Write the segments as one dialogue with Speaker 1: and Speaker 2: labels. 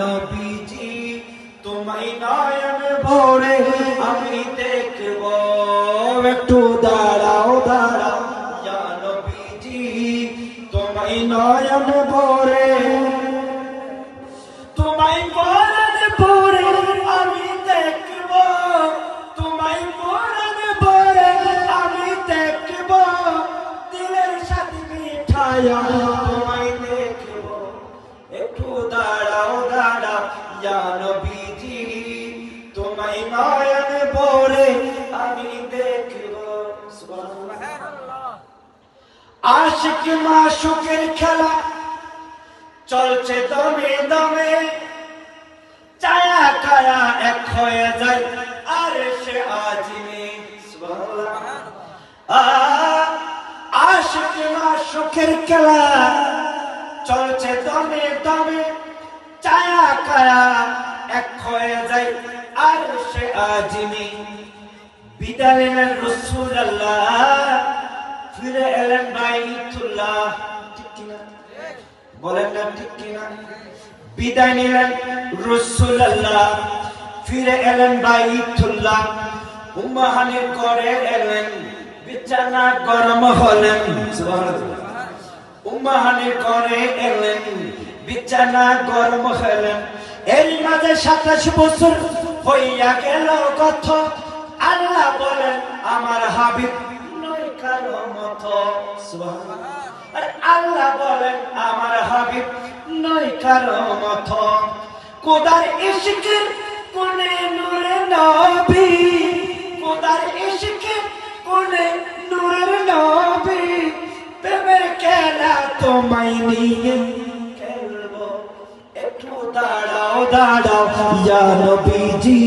Speaker 1: নবীজি, তোমায় নয়ন ভরে আমি দেখব। একটু দাঁড়াও দাঁড়াও, ইয়া নবীজি, তোমায় নয়ন ভরে। তোমায় পরাণ পরে আমি দেখব। তোমায় পরাণ পরে আমি দেখব। দিলের সাথে মিঠায়া তোমায় দেখব। একটু দাঁড়াও ইয়া নবীজি, তোমায় নয়ন পরে আমি দেখব। আশিক মাসুকের খেলা চলছে দমে দমে। চায়া কায়া এক হয়ে যায়, আর সে আজিমে আশিক মাসুকের খেলা চলছে দমে দমে। চায়া কায়া এক হয়ে যায় আর সে আজিমে বিদায় নিলেন রসুল্লাহ ফিরে এলেন বাইতুল্লাহ। ঠিক কিনা? বলেন না ঠিক কিনা? বিদায় নিলেন রসুল্লাহ ফিরে এলেন বাইতুল্লাহ। উম্মাহানি করে এলেন। বিছানা গরম হলেন। উম্মাহানি করে এলেন। বিছানা গরম হলেন এর মাঝে সাতাশ বছর হইয়া গেল কত আল্লাহ বলেন, আমার হাবিব আল্লাহ বলেন, আমার হাবিব নয় কারও মতো। কোদার ইশকের কোনে নূরে নবী। কোদার ইশকের কোনে নূরের নবী। প্রেমের খেলা তোমায় নিয়ে দাঁড়াও, ইয়া নবীজি।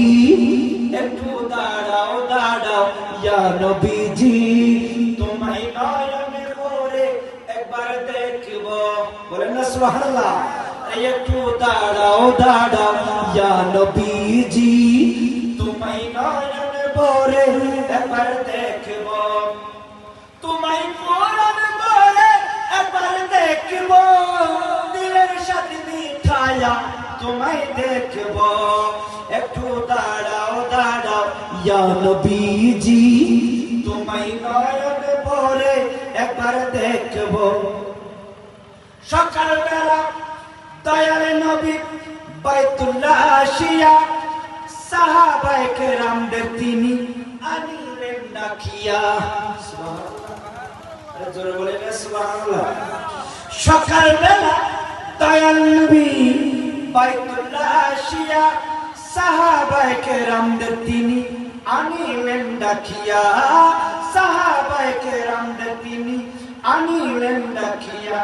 Speaker 1: একটু দাঁড়াও দাঁড়াও, ইয়া নবীজি। তোমায় নয়নে করে একবার দেখব। বলেন না, সুবহানাল্লাহ। একটু দাঁড়াও দাঁড়াও, ইয়া নবীজি। তোমায় নয়নে করে একবার দেখব। তোমায় দেখব। একটু দাঁড়াও দাঁড়াও, ইয়া নবীজি, তোমায় নয়ন পরে একবার দেখব। সকালবেলা দয়াল নবী বাইতুল্লাহ আসিয়া সাহাবায়ে কেরামদের তিনি আনিলেন ডাকিয়া জোরে বলে সুবহানাল্লাহ। সকালবেলা দয়াল নবী বাইতুল্লাহ আসিয়া সাহাবায়ে কেরামদের তিনি আনিলেন ডাকিয়া সাহাবায়ে কেরামদের তিনি আনিলেন ডাকিয়া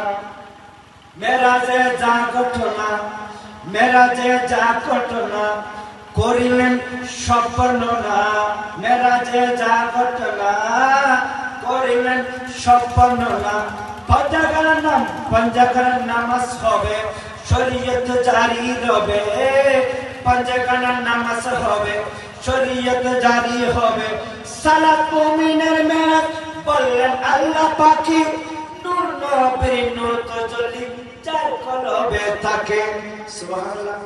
Speaker 1: মেরাজে যা ঘটনা, মেরাজে যা ঘটনা করিলেন স্বপ্ন না মেরাজে যা ঘটনা করিলেন স্বপ্ন না পঞ্জাগার নাম পঞ্জাগার নামাজ হবে। শরীয়ত জারি রবে পঞ্জাগার নামাজ হবে, শরীয়ত জারি হবে। সালাত মুমিনের মেরাজ বললেন আল্লাহ পাখি, নূর নবীর নূর তো জ্বলি যার কলবে থাকে। সুবহানাল্লাহ।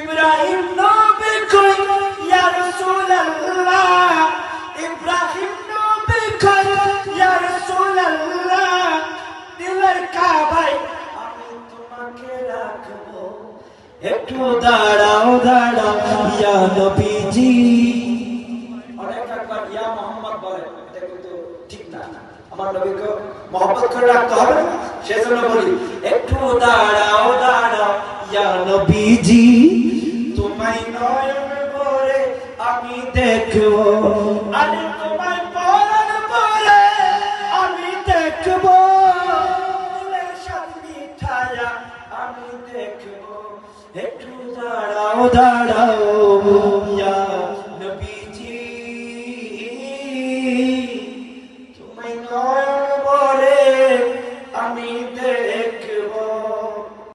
Speaker 1: ইব্রাহিম নবী একটু দাঁড়াও দাঁড়াও ইয়া নবীজি অনেক একবার ইয়া মোহাম্মদ বলে, এটা কিন্তু ঠিক না। আমার নবীকে মহব্বত করে রাখতে হবে সেজন্য বলি, একটু দাঁড়াও দাঁড়াও ইয়া নবীজি তোমায় নয়ন করে আমি দেখব, আরে তোমায় পরাণ করে আমি দেখব। আমি দেখব। একটু দাঁড়াও দাঁড়াও ইয়া